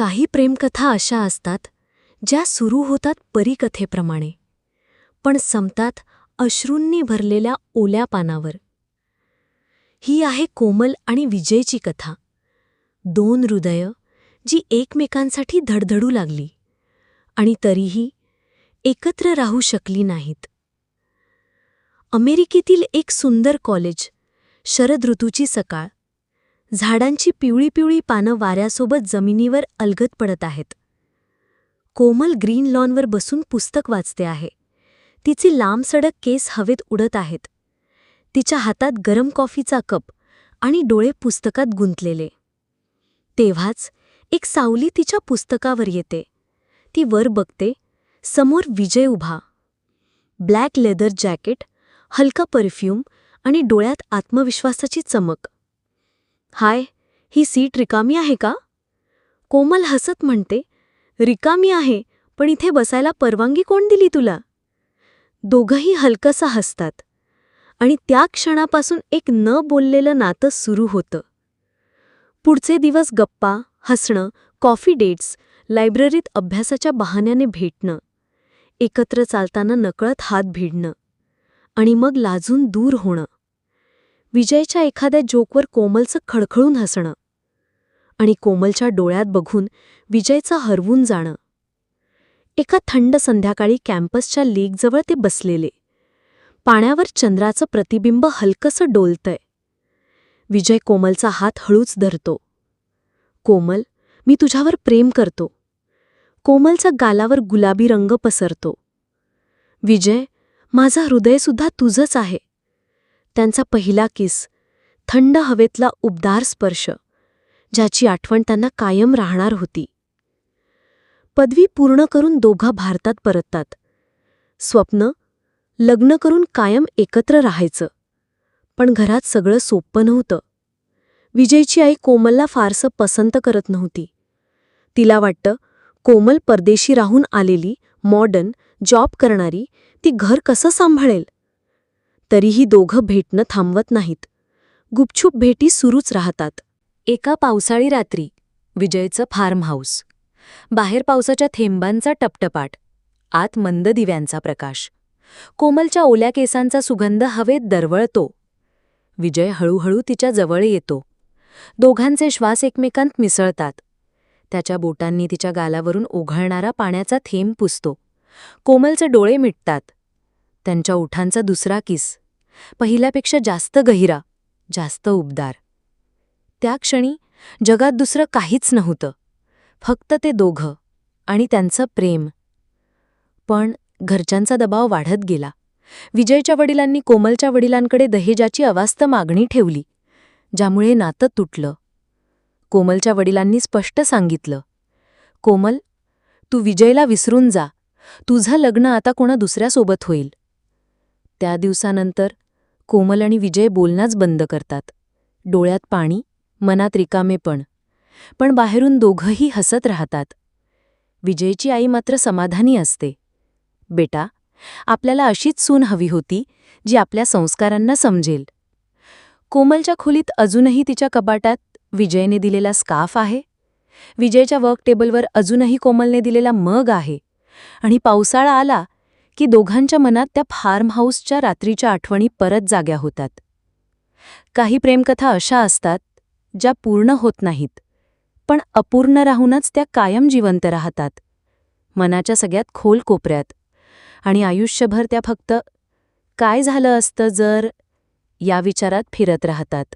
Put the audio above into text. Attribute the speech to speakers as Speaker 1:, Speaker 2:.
Speaker 1: काही प्रेमकथा अशा असतात ज्या सुरू होतात परीकथेप्रमाणे पण संपतात अश्रूंनी भरलेल्या ओल्या पानावर. ही आहे कोमल आणि विजयची कथा. दोन हृदय जी एकमेकांसाठी धडधडू लागली आणि तरीही एकत्र राहू शकली नाहीत. अमेरिकेतील एक सुंदर कॉलेज शरद ऋतूची सकाळ झाडांची पिवळी पिवळी पानं वाऱ्यासोबत जमिनीवर अलगत पडत आहेत. कोमल ग्रीन लॉनवर बसून पुस्तक वाचते आहे. तिची लांबसडक केस हवेत उडत आहेत. तिच्या हातात गरम कॉफीचा कप आणि डोळे पुस्तकात गुंतलेले. तेव्हाच एक सावली तिच्या पुस्तकावर येते. ती वर बघते समोर विजय उभा. ब्लॅक लेदर जॅकेट हलका परफ्यूम आणि डोळ्यात आत्मविश्वासाची चमक. हाय ही सीट रिकामी आहे का? कोमल हसत म्हणते रिकामी आहे पण इथे बसायला परवानगी कोण दिली तुला? दोघंही हलकसा हसतात. आणि त्या क्षणापासून एक न बोललेलं नातं सुरू होतं. पुढचे दिवस गप्पा हसणं कॉफी डेट्स लायब्ररीत अभ्यासाच्या बहाण्याने भेटणं एकत्र चालताना नकळत हात भिडणं आणि मग लाजून दूर होणं. विजयच्या एखाद्या जोकवर कोमलचं खळखळून हसणं आणि कोमलच्या डोळ्यात बघून विजयचं हरवून जाणं. एका थंड संध्याकाळी कॅम्पसच्या लेकजवळ ते बसलेले. पाण्यावर चंद्राचं प्रतिबिंब हलकसं डोलतंय. विजय कोमलचा हात हळूच धरतो. कोमल मी तुझ्यावर प्रेम करतो. कोमलचा गालावर गुलाबी रंग पसरतो. विजय माझं हृदयसुद्धा तुझंच आहे. त्यांचा पहिला किस थंड हवेतला उबदार स्पर्श ज्याची आठवण त्यांना कायम राहणार होती. पदवी पूर्ण करून दोघा भारतात परततात. स्वप्न लग्न करून कायम एकत्र राहायचं. पण घरात सगळं सोप्पं नव्हतं. विजयची आई कोमलला फारसं पसंत करत नव्हती. तिला वाटतं कोमल परदेशी राहून आलेली मॉडर्न जॉब करणारी ती घर कसं सांभाळेल? तरीही दोघं भेटणं थांबवत नाहीत. गुपछूप भेटी सुरूच राहतात. एका पावसाळी रात्री विजयचं फार्म हाऊस. बाहेर पावसाच्या थेंबांचा टपटपाट. आत मंद दिव्यांचा प्रकाश. कोमलच्या ओल्या केसांचा सुगंध हवेत दरवळतो. विजय हळूहळू तिच्या जवळ येतो. दोघांचे श्वास एकमेकांत मिसळतात. त्याच्या बोटांनी तिच्या गालावरून ओघळणारा पाण्याचा थेंब पुसतो. कोमलचे डोळे मिटतात. त्यांच्या उठांचा दुसरा किस. पहिल्यापेक्षा जास्त गहिरा जास्त उबदार. त्या क्षणी जगात दुसरं काहीच नव्हतं. फक्त ते दोघं आणि त्यांचं प्रेम. पण घरच्यांचा दबाव वाढत गेला. विजयच्या वडिलांनी कोमलच्या वडिलांकडे दहेजाची अवास्त मागणी ठेवली ज्यामुळे नातं तुटलं. कोमलच्या वडिलांनी स्पष्ट सांगितलं कोमल तू विजयला विसरून जा. तुझं लग्न आता कोणा दुसऱ्यासोबत होईल. त्या दिवसानंतर कोमल आणि विजय बोलणंच बंद करतात. डोळ्यात पाणी मनात रिकामेपण पण. बाहेरून दोघंही हसत राहतात. विजयची आई मात्र समाधानी असते. बेटा आपल्याला अशीच सून हवी होती जी आपल्या संस्कारांना समजेल. कोमलच्या खोलीत अजूनही तिच्या कपाटात विजयने दिलेला स्काफ आहे. विजयच्या वर्क टेबलवर अजूनही कोमलने दिलेला मग आहे. आणि पावसाळा आला की दोघांच्या मनात त्या फार्म हाऊसच्या रात्रीच्या आठवणी परत जाग्या होतात. काही प्रेमकथा अशा असतात ज्या पूर्ण होत नाहीत पण अपूर्ण राहूनच त्या कायम जिवंत राहतात. मनाच्या सगळ्यात खोल कोपऱ्यात. आणि आयुष्यभर त्या फक्त काय झालं असतं जर? या विचारात फिरत राहतात.